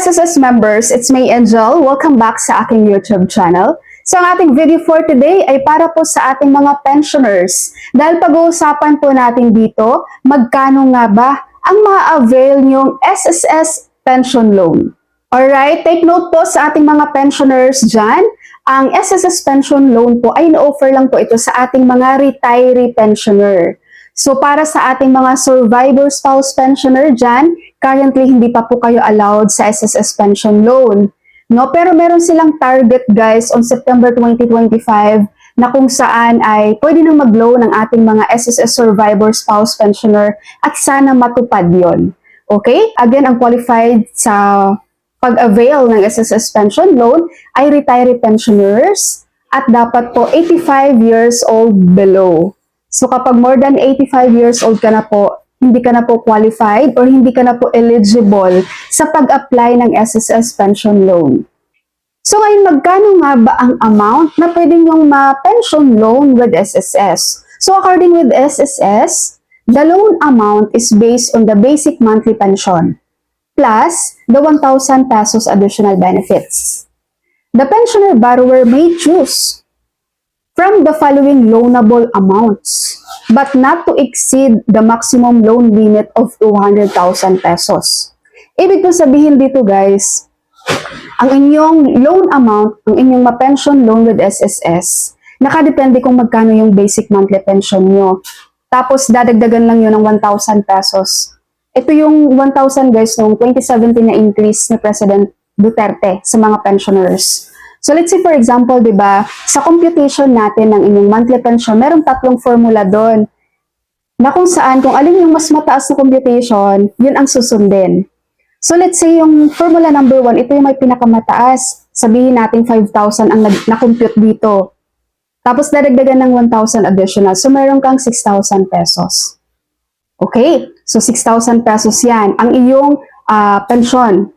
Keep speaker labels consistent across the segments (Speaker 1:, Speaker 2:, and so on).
Speaker 1: SSS members, it's May Angel. Welcome back sa aking YouTube channel. So ang ating video for today ay para po sa ating mga pensioners. Dahil pag-uusapan po natin dito, magkano nga ba ang ma-avail niyong SSS pension loan? Alright, take note po sa ating mga pensioners dyan. Ang SSS pension loan po ay na-offer lang po ito sa ating mga retiree pensioner. So para sa ating mga survivor spouse pensioner dyan, currently hindi pa po kayo allowed sa SSS pension loan. No, pero meron silang target guys on September 2025 na kung saan ay pwede nang mag-loan ng ating mga SSS survivor spouse pensioner at sana matupad yon. Okay? Again, ang qualified sa pag-avail ng SSS pension loan ay retiree pensioners at dapat po 85 years old below. So kapag more than 85 years old ka na po, hindi ka na po qualified or hindi ka na po eligible sa pag-apply ng SSS pension loan. So ngayon, magkano nga ba ang amount na pwede nyong ma-pension loan with SSS? So according with SSS, the loan amount is based on the basic monthly pension plus the 1,000 pesos additional benefits. The pensioner borrower may choose from the following loanable amounts, but not to exceed the maximum loan limit of 200,000 pesos. Ibig ko sabihin dito guys, ang inyong loan amount, ang inyong ma-pension loan with SSS, nakadepende kung magkano yung basic monthly pension nyo. Tapos dadagdagan lang yun ng 1,000 pesos. Ito yung 1,000 guys noong 2017 na increase ni President Duterte sa mga pensioners. So let's say for example, 'di ba, sa computation natin ng inyong monthly pension, merong tatlong formula doon. Na kung saan kung alin yung mas mataas na computation, yun ang susundin. So let's say yung formula number 1, ito yung may pinakamataas. Sabihin natin 5,000 ang na-compute dito. Tapos dadagdagan ng 1,000 additional. So meron kang 6,000 pesos. Okay? So 6,000 pesos yan. Ang iyong ah, pensyon.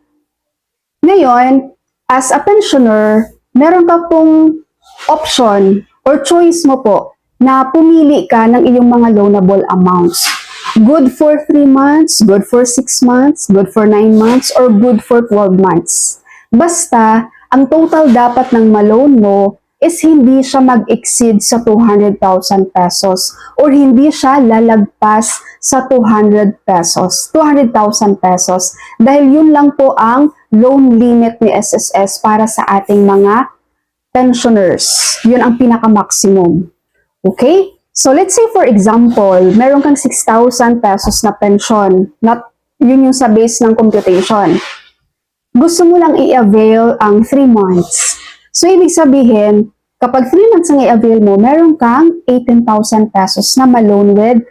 Speaker 1: Ngayon, as a pensioner, meron ka pong option or choice mo po na pumili ka ng iyong mga loanable amounts. Good for 3 months, good for 6 months, good for 9 months, or good for 12 months. Basta, ang total dapat ng maloan mo is hindi siya mag-exceed sa 200,000 pesos or hindi siya lalagpas sa 200 pesos, 200,000 pesos dahil yun lang po ang loan limit ni SSS para sa ating mga pensioners. Yun ang pinaka-maximum. Okay? So let's say for example, meron kang 6,000 pesos na pension. Not yun yung sa base ng computation. Gusto mo lang i-avail ang 3 months. So ibig sabihin, kapag 3 months ang i-avail mo, meron kang 18,000 pesos na ma-loan with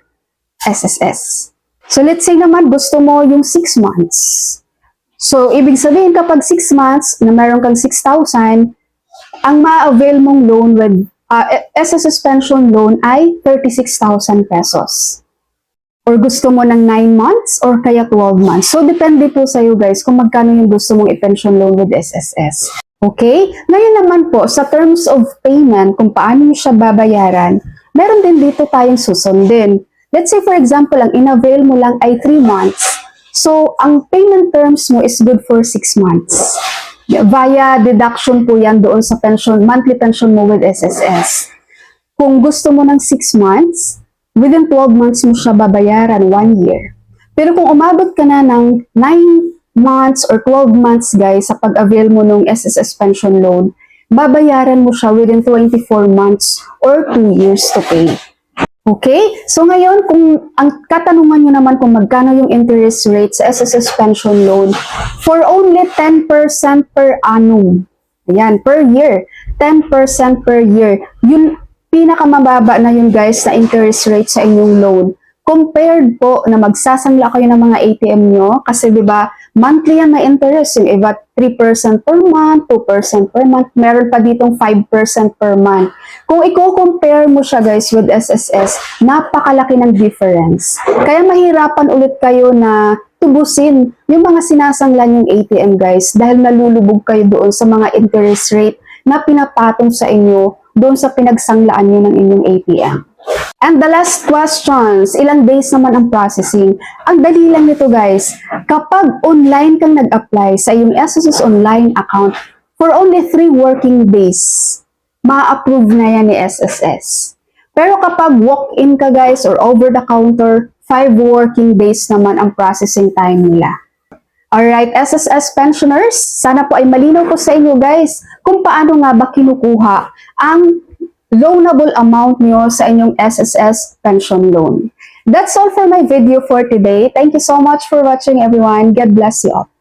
Speaker 1: SSS. So let's say naman gusto mo yung 6 months. So ibig sabihin kapag 6 months na meron kang 6,000, ang ma-avail mong loan with uh, SSS pension loan ay 36,000 pesos. Or gusto mo ng 9 months or kaya 12 months. So depende po sa iyo guys kung magkano yung gusto mong i-pension loan with SSS. Okay? Ngayon naman po, sa terms of payment, kung paano mo siya babayaran, meron din dito tayong susundin. Let's say for example, ang in-avail mo lang ay 3 months. So, ang payment terms mo is good for 6 months. Via deduction po yan doon sa pension, monthly pension mo with SSS. Kung gusto mo ng 6 months, within 12 months mo siya babayaran 1 year. Pero kung umabot ka na ng 9 months or 12 months guys sa pag-avail mo ng SSS pension loan, babayaran mo siya within 24 months or 2 years to pay. Okay? So ngayon, kung ang katanungan nyo naman kung magkano yung interest rate sa SSS pension loan, for only 10% per annum. Ayan, per year. 10% per year. Yun, pinakamababa na yun guys na interest rate sa inyong loan. Compared po na magsasangla kayo ng mga ATM nyo, kasi di ba monthly yan na interest, yung iba 3% per month, 2% per month, meron pa ditong 5% per month. Kung i-compare mo siya guys with SSS, napakalaki ng difference. Kaya mahirapan ulit kayo na tubusin yung mga sinasanglan yung ATM guys dahil nalulubog kayo doon sa mga interest rate na pinapatong sa inyo doon sa pinagsanglaan nyo ng inyong ATM. And the last questions, ilang days naman ang processing? Ang dali lang nito guys, kapag online kang nag-apply sa iyong SSS online account for only 3 working days, ma-approve na yan ni SSS. Pero kapag walk-in ka guys or over the counter, 5 working days naman ang processing time nila. Alright, SSS pensioners, sana po ay malinaw po sa inyo guys kung paano nga ba kinukuha ang loanable amount nyo sa inyong SSS pension loan. That's all for my video for today. Thank you so much for watching everyone. God bless you all.